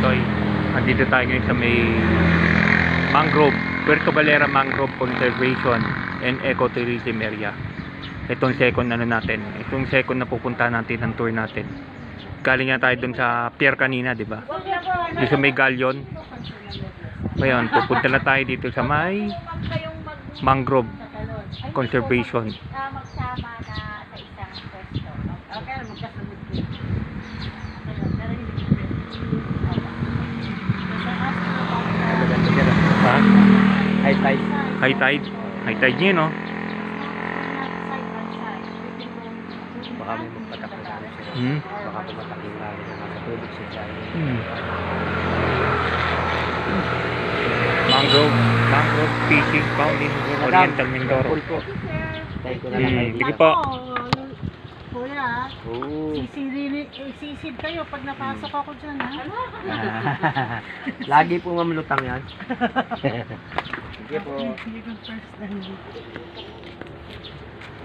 Bunsoy. Andito tayo ngayon sa may mangrove, Puerto Galera Mangrove Conservation and Ecotourism Area. Itong second ano natin, itong second na pupunta natin ng tour natin. Galing nga tayo dun sa pier kanina, di ba? Dito sa may galyon. Ngayon, pupunta na tayo dito sa may mangrove conservation. Ah, magsama na sa isang pwesto. Okay, magkasunod din. Pero hindi Ha? High tide. High tide. High tide niya, no? Baka may magpatak na gamit sila. Hmm. Baka pumatak yung gamit na nasa tubig sa ilalim. Hmm. Mangrove, mangrove fishing found in Oriental Mindoro. Hmm, sige po. Kuya, Oo. sisirili, eh, sisid kayo pag napasok ako dyan, ha? Lagi po mamlutang yan. Sige po. Hindi first time.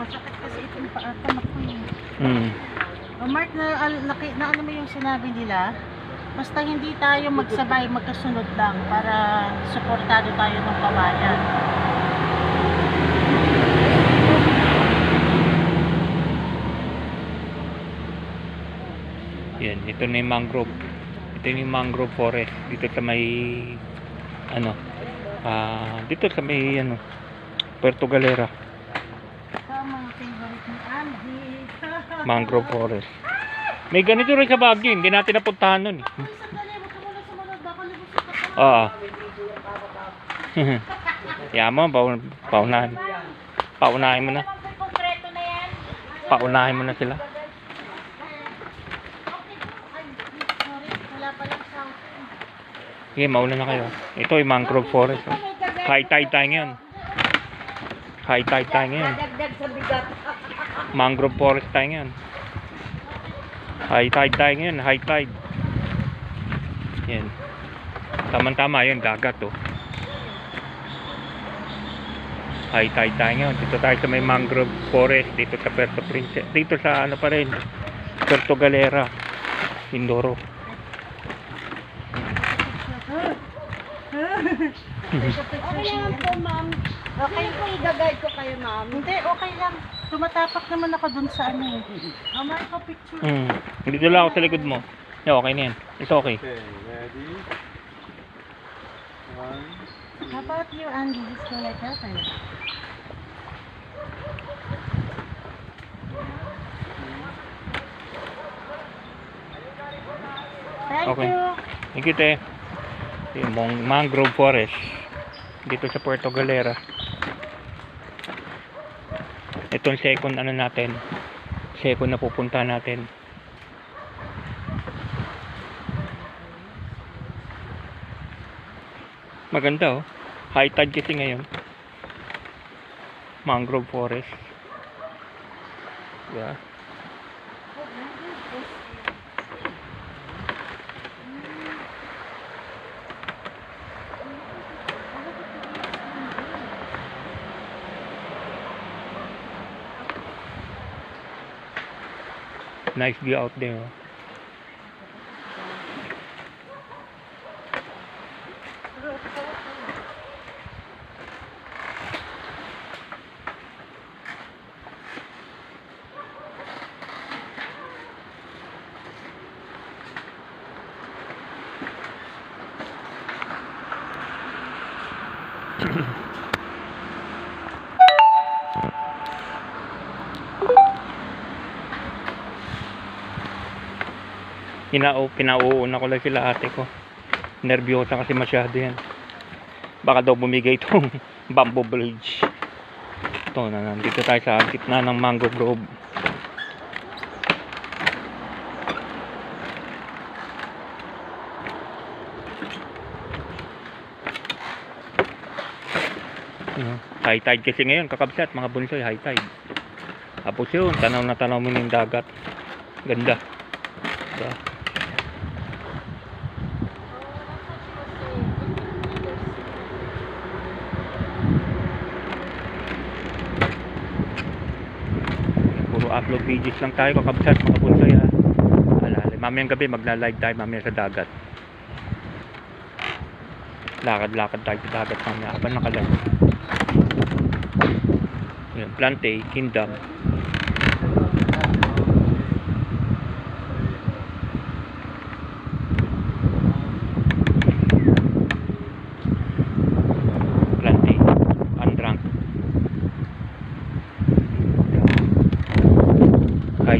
Masakit kasi itong paa ko, naku eh. Hmm. Oh, Mark, na, naki, na ano mo yung sinabi nila? Basta hindi tayo magsabay, magkasunod lang para suportado tayo ng kawayan. Yan, ito na yung mangrove. Ito yung mangrove forest dito sa may ano ah dito sa may ano Puerto Galera mangrove forest. May ganito rin sa Baguio, hindi natin napuntahan nun. eh. Oo. Yaman, paun paunahin. Paunahin mo na. Paunahin mo na sila. Ay, sorry, wala palang sound. Sige, mauna na kayo. Ito yung mangrove forest. oh. High tide tayo ngayon. High tide tayo ngayon. Mangrove forest tayo ngayon. High tide tayo ngayon. High tide. Yan. Tama-tama yun. Dagat oh. High tide tayo ngayon. Dito tayo sa may mangrove forest. Dito sa Puerto Princesa. Dito sa ano pa rin. Puerto Galera. Mindoro. Okay lang po, ma'am. Okay po, i-guide ko kayo, ma'am. Hindi, okay lang. Tumatapak naman ako dun sa ano. eh. Oh, Mark, ko picture. Hmm. Dito lang ako sa likod mo. Yeah, okay na yan. It's okay. Okay, ready? One. How about you, Andy? Just go like that. or- Thank Okay. you. Thank you, te. Yung mangrove forest. Dito sa Puerto Galera. Itong second ano natin. Second na pupunta natin. Maganda oh. High tide kasi ngayon. Mangrove forest. Yeah. Nice view out there. Pinau pinauuna ko lang sila ate ko. Nervyosa kasi masyado yan. Baka daw bumigay itong bamboo bridge. Ito na, nandito tayo sa gitna ng mango grove. Ano, High tide kasi ngayon, kakabsat, mga bunsoy, high tide. Tapos yun, tanaw na tanaw mo yung dagat. Ganda. Diba? tatlong videos lang tayo kakabsat mga bulgay ha alalay mamayang gabi magla-live tayo mamaya sa dagat. Lakad-lakad tayo sa dagat mamaya abang nakalive. Yun plante kingdom.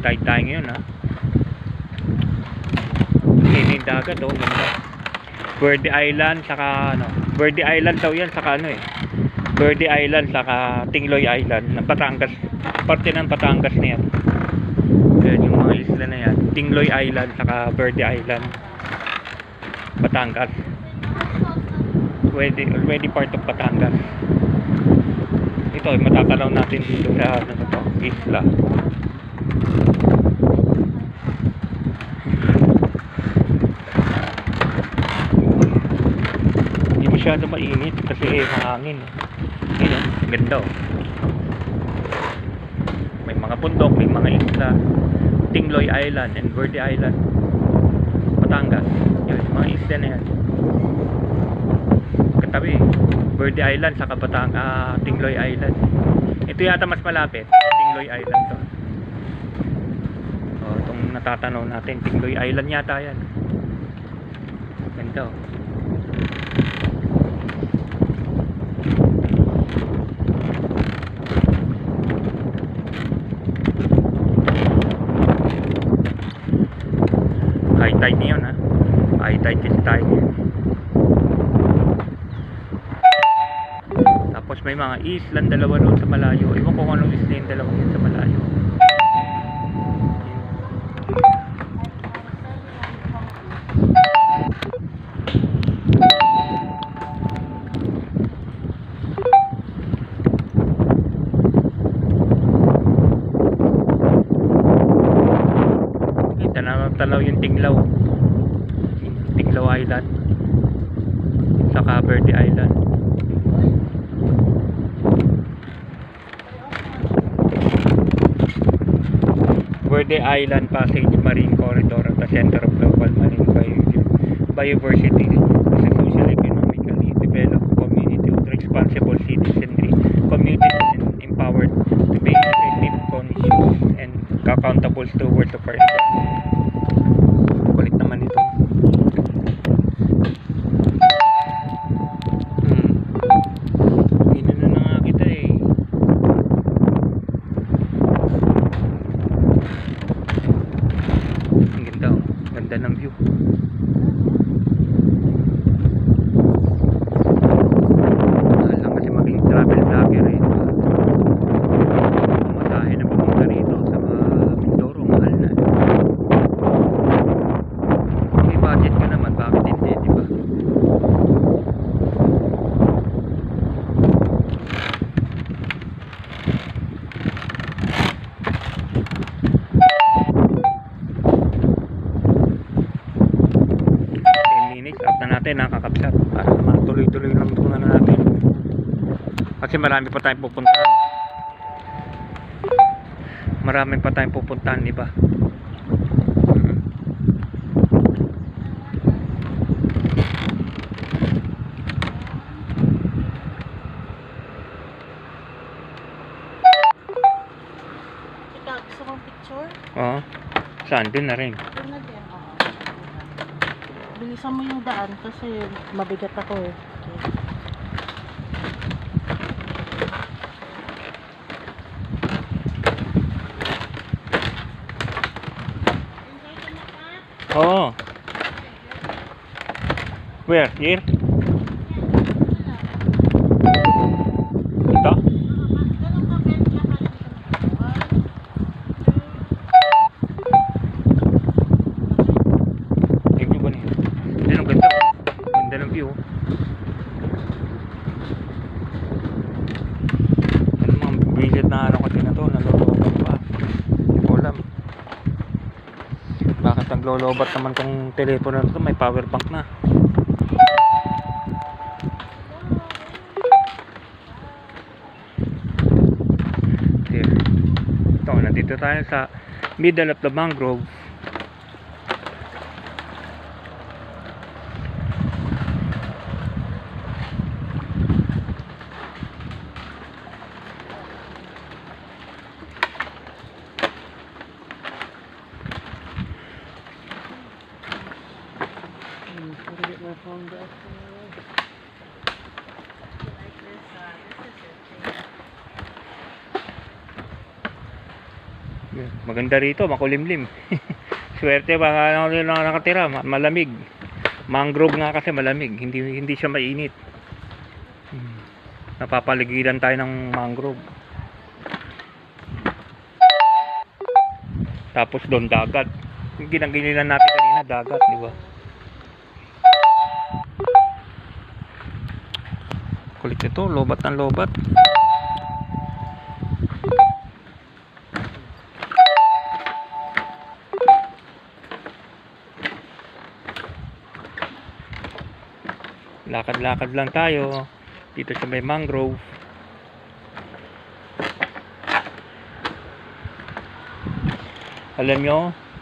High tide tayo ngayon ha. Hindi yung dagat oh, ganda. Island saka ano, Verde Island daw yan saka ano eh. Verde Island saka Tingloy Island ng Batangas. Parte ng Batangas na yan. Yan yung mga isla na yan. Tingloy Island saka Verde Island. Batangas. Already, already part of Batangas. Ito, matatanaw natin dito sa ano to, isla. Hindi masyado mainit kasi eh, mahangin. Ayun, ganda oh. May mga bundok, may mga isla. Tingloy Island and Verde Island. Batangas. Yun, mga isla na yan. Katabi, Verde Island sa Batang, ah, Tingloy Island. Ito yata mas malapit. Tingloy Island to. Oh, itong natatanaw natin, Tingloy Island yata yan. Ganda oh. Tide niyon ha. High tide. Tapos may mga island dalawa doon sa malayo. Ewan ko kung anong isla yung dalawa yun sa malayo. Kita na tanaw yung Tinglaw. Tinglaw Island. Saka Verde Island. Verde Island Passage Marine Corridor at the center of global marine bio- biodiversity as a socially economically developed community with responsible citizenry communities and empowered to be effective, conscious and accountable stewards of our environment. Kulit naman ito. Hmm. Inano na nga kita eh. Ang ganda oh. Ganda ng view. Mahal lang kasi maging travel vlogger eh. Masahe na pumunta rito sa mga Mindoro, mahal na. May budget ka naman, bakit hindi, di ba? Ten minutes up na natin nakakapsat. Para matuloy-tuloy lang itong ano natin. Kasi marami pa tayong pupuntahan. Marami pa tayong pupuntahan di ba? Gusto mong picture? oo. Saan? Din na rin Doon na din. oo. Bilisan mo yung daan kasi mabigat ako eh. Okay. oo where here ito Tingnan ko na yun. Hindi, ang ganda. Ganda ng view. Ano mga visit na ano kasi na to, nalolobat pa. Hindi ko alam. Bakit naglolobat naman tong telepono na to, may power bank na. Here. Ito, nandito tayo sa middle of the mangrove. Maganda rito, makulimlim. Swerte ano lang nakatira, ma- malamig. Mangrove nga kasi malamig, hindi hindi siya mainit. Hmm. Napapaligiran tayo ng mangrove. Tapos doon dagat. Ginaginilan natin kanina, dagat, di ba? Kulit ito, lobat ng lobat. Lakad-lakad lang tayo dito sa may mangrove. Alam nyo,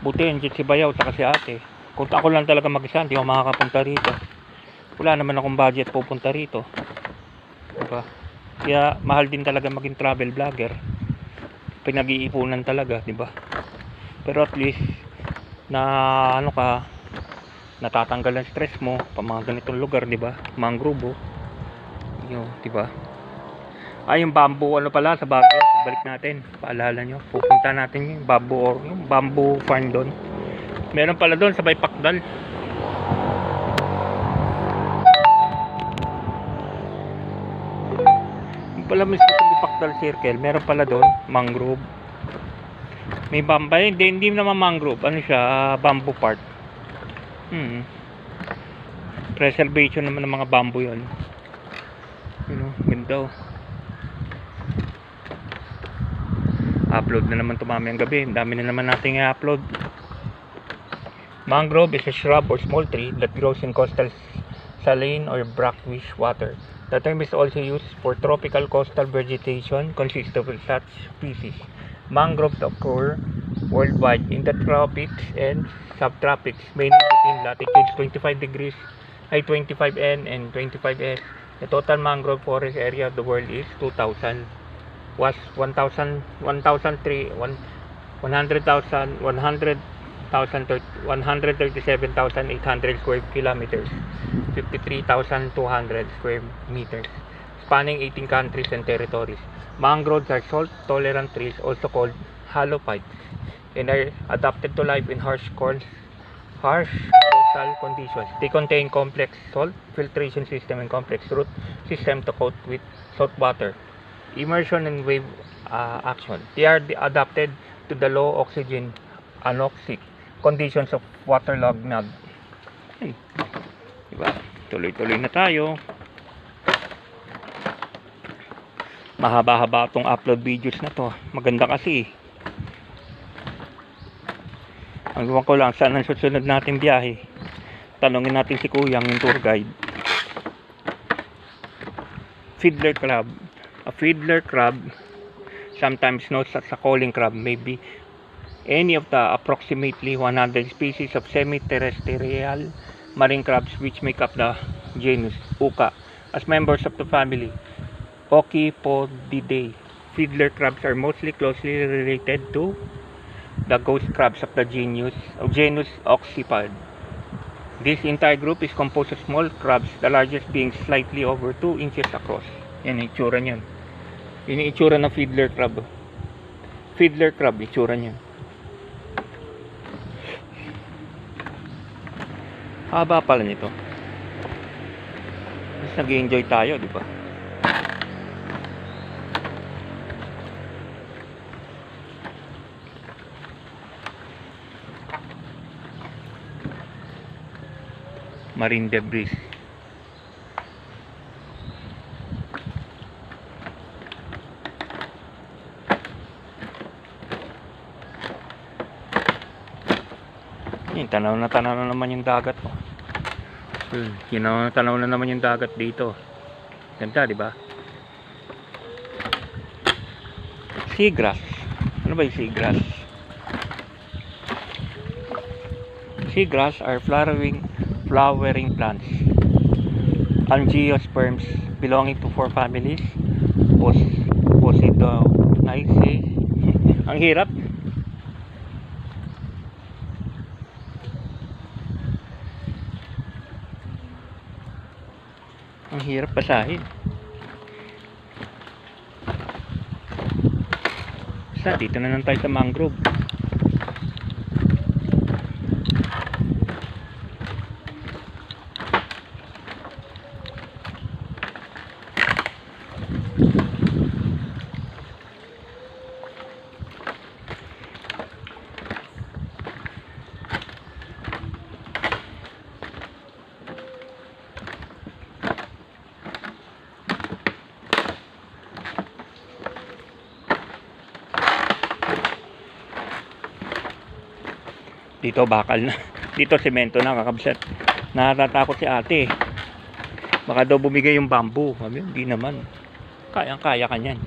buti andyan si Bayaw at si ate. Kung ako lang talaga mag-isa, hindi ako makakapunta rito. Wala naman akong budget pupunta rito. Diba? Kaya mahal din talaga maging travel vlogger. Pinag-iipunan talaga, di ba? Pero at least na ano ka natatanggal ang stress mo pa mga ganitong lugar, di ba? Mangrove. Yo, di ba? Ay, yung bamboo, ano pala, sa Baguio, balik natin, paalala nyo, pupunta natin yung bamboo, or yung bamboo farm doon. Meron pala doon, sa may Pakdal. Yung pala mismo sa Pakdal Circle, meron pala doon, mangrove. May bambay, hindi, hindi naman mangrove, ano siya, ah, bamboo park. Hmm. Preservation naman ng mga bamboo yun. Yun o, ganda o. Upload na naman tumami ang gabi. Ang dami na naman nating i-upload. Mangrove is a shrub or small tree that grows in coastal saline or brackish water. The term is also used for tropical coastal vegetation consisting of such species. Mangroves occur worldwide in the tropics and subtropics, mainly between latitudes 25 degrees, ay 25 N and 25 S. The total mangrove forest area of the world is 2,000 was 1,000 1,003 100,000 100,000 137,800 square kilometers 53,200 square meters spanning 18 countries and territories. Mangroves are salt-tolerant trees, also called halophytes, and are adapted to life in harsh corn, harsh coastal conditions. They contain complex salt filtration system and complex root system to cope with salt water, immersion and wave uh, action. They are adapted to the low oxygen anoxic conditions of waterlogged nug. Hmm. Diba? Tuloy-tuloy na tayo. Mahaba-haba itong upload videos na to. Maganda kasi. Ang luwang ko lang, saan ang susunod natin biyahe? Tanungin natin si Kuyang, yung tour guide. Fiddler crab. A fiddler crab, sometimes known as a calling crab, may be any of the approximately 100 species of semi-terrestrial marine crabs which make up the genus Uca as members of the family Ocypodidae. Fiddler crabs are mostly closely related to the ghost crabs of the genus genus Oxypod. This entire group is composed of small crabs, the largest being slightly over 2 inches across. Yan ang itsura niyan. Yun yung itsura ng fiddler crab. Fiddler crab, itsura niyan. Haba pala nito. Mas nag-enjoy tayo, di ba? Marine debris. Yan, tanaw na tanaw na naman yung dagat oh. Hmm, Tanaw na tanaw na naman yung dagat dito. Ganda, di ba? Seagrass. Ano ba yung seagrass? Seagrass are flowering flowering plants. Angiosperms belonging to four families. Pos Posidonaceae. Ang hirap. Ang hirap basahin. Basta, dito na lang tayo sa mangrove. Dito bakal na. Dito semento na kakabsat. Nakatatakot si ate. Baka daw bumigay yung bamboo. Sabi, hindi naman. Kayang kaya ka niyan.